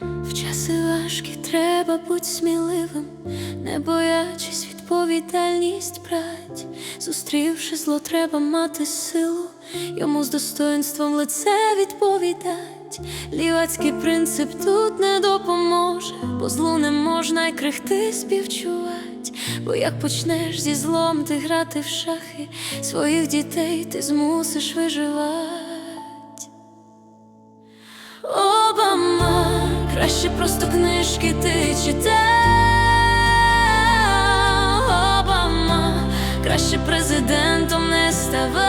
В часи важкі треба бути сміливим, не боячись відповідальність брать. Зустрівши зло, треба мати силу, йому з достоинством лице відповідать. Лівацький принцип тут не допоможе, бо злу не можна й крихти співчувати. Бо як почнеш зі злом ти грати в шахи, своїх дітей ти змусиш виживати. Краще просто книжки ти читай Обама, краще президентом не ставай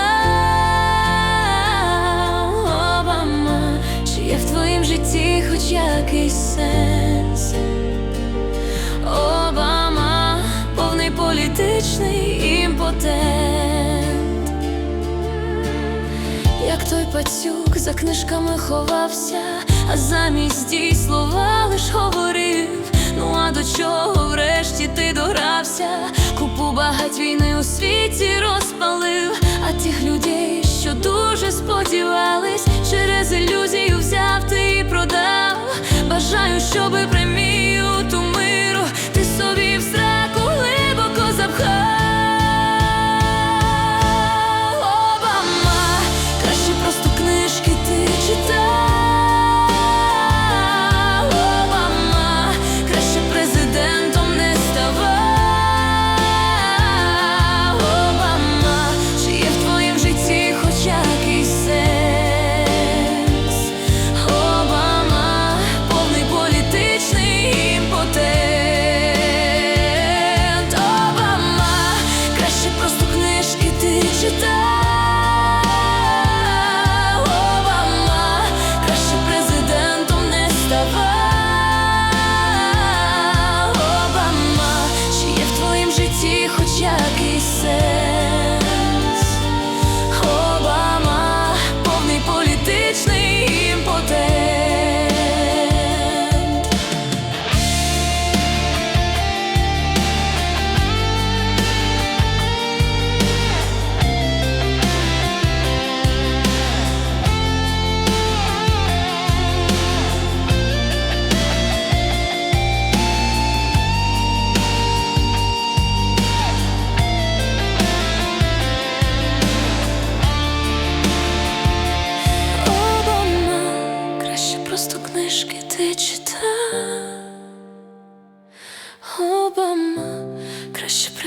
Обама, чи є в твоїм житті хоч якийсь сенс? Обама, повний політичний імпотент. Як той пацюк за книжками ховався, а замість дій слова лиш говорив. Ну а до чого врешті ти догрався? Купу багать війни у світі розпалив, а тих людей, що дуже сподівались,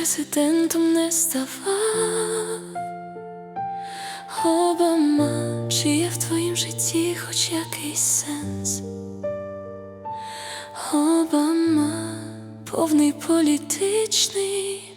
президентом не ставав Обама, чи є в твоїм житті хоч якийсь сенс? Обама, повний політичний